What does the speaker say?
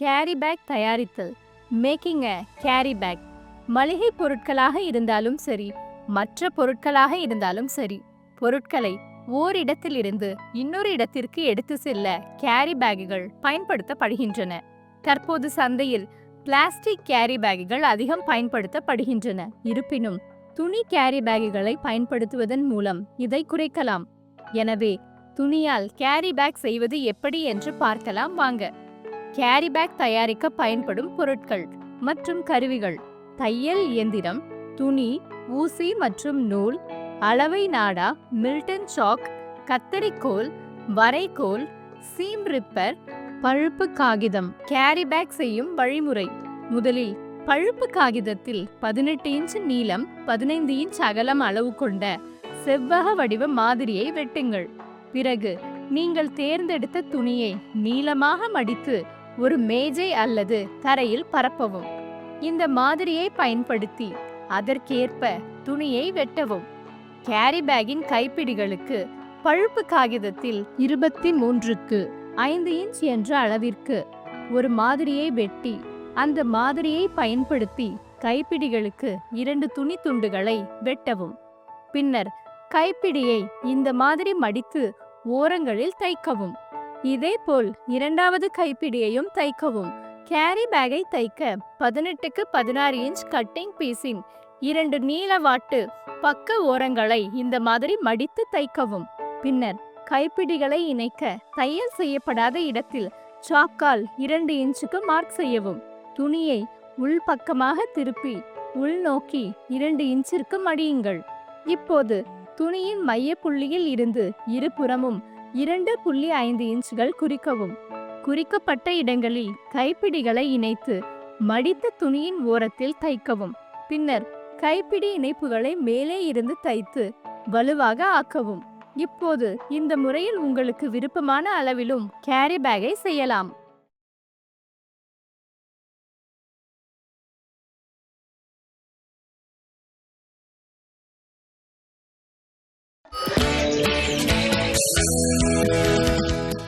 Carry bag தயாரித்தல் making a carry bag. மளிகை பொருட்களாக இருந்தாலும் சரி மற்ற பொருட்களாக இருந்தாலும் சரி பொருட்களை ஓரிடத்திலிருந்து இன்னொரு இடத்திற்கு எடுத்து செல்ல கேரி பேக்குகள் பயன்படுத்தப்படுகின்றன. தற்போது சந்தையில் பிளாஸ்டிக் கேரி பேக்குகள் அதிகம் பயன்படுத்தப்படுகின்றன. இருப்பினும் துணி கேரி பேக்குகளை பயன்படுத்துவதன் மூலம் இதை குறைக்கலாம். எனவே துணியால் கேரி பேக் செய்வது எப்படி என்று பார்க்கலாம் வாங்க. கேரி பேக் தயாரிக்க பயன்படும் பொருட்கள் மற்றும் கருவிகள். தையல் இயந்திரம் துணி ஊசி மற்றும் நூல் அளவை நாடா மில்டன் சாக் கத்தரிக்கோல் வரைகோல் சீம் ரிப்பர் பழுப்பு காகிதம். கேரி பேக் செய்யும் வழிமுறை. முதலில் பழுப்பு காகிதத்தில் பதினெட்டு இன்ச் நீளம் பதினைந்து இன்ச் அகலம் அளவு கொண்ட செவ்வக வடிவ மாதிரியை வெட்டுங்கள். பிறகு நீங்கள் தேர்ந்தெடுத்த துணியை நீளமாக மடித்து ஒரு மேஜை அல்லது தரையில் பரப்பவும். இந்த மாதிரியை பயன்படுத்தி அதற்கேற்ப துணியை வெட்டவும். கேரி பேக்கின் கைப்பிடிகளுக்கு பழுப்பு காகிதத்தில் இருபத்தி மூன்றுக்கு ஐந்து இன்ச் என்ற அளவிற்கு ஒரு மாதிரியை வெட்டி அந்த மாதிரியை பயன்படுத்தி கைப்பிடிகளுக்கு இரண்டு துணி துண்டுகளை வெட்டவும். பின்னர் கைப்பிடியை இந்த மாதிரி மடித்து ஓரங்களில் தைக்கவும். இதேபோல் இரண்டாவது கைப்பிடியையும் தைக்கவும். கேரி பேக்கை தைக்க பதினெட்டுக்கு பதினாறு இன்ச் கட்டிங் பீஸின் இரண்டு நீளவாட்டு பக்க ஓரங்களை இந்த மாதிரி மடித்து தைக்கவும். பின்னர் கைப்பிடிகளை இணைக்க தையல் செய்யப்படாத இடத்தில் சாக்கால் இரண்டு இன்ச்சுக்கு மார்க் செய்யவும். துணியை உள்பக்கமாக திருப்பி உள்நோக்கி இரண்டு இன்ச்சிற்கு மடியுங்கள். இப்போது துணியின் மைய புள்ளியில் இருந்து இருபுறமும் இரண்டு புள்ளி ஐந்து இன்ச்கள் குறிக்கவும். குறிக்கப்பட்ட இடங்களில் கைப்பிடிகளை இணைத்து மடித்த துணியின் ஓரத்தில் தைக்கவும். பின்னர் கைப்பிடி இணைப்புகளை மேலே இருந்து தைத்து வலுவாக ஆக்கவும். இப்போது இந்த முறையில் உங்களுக்கு விருப்பமான அளவிலும் கேரி பேக்கை செய்யலாம். Thank you.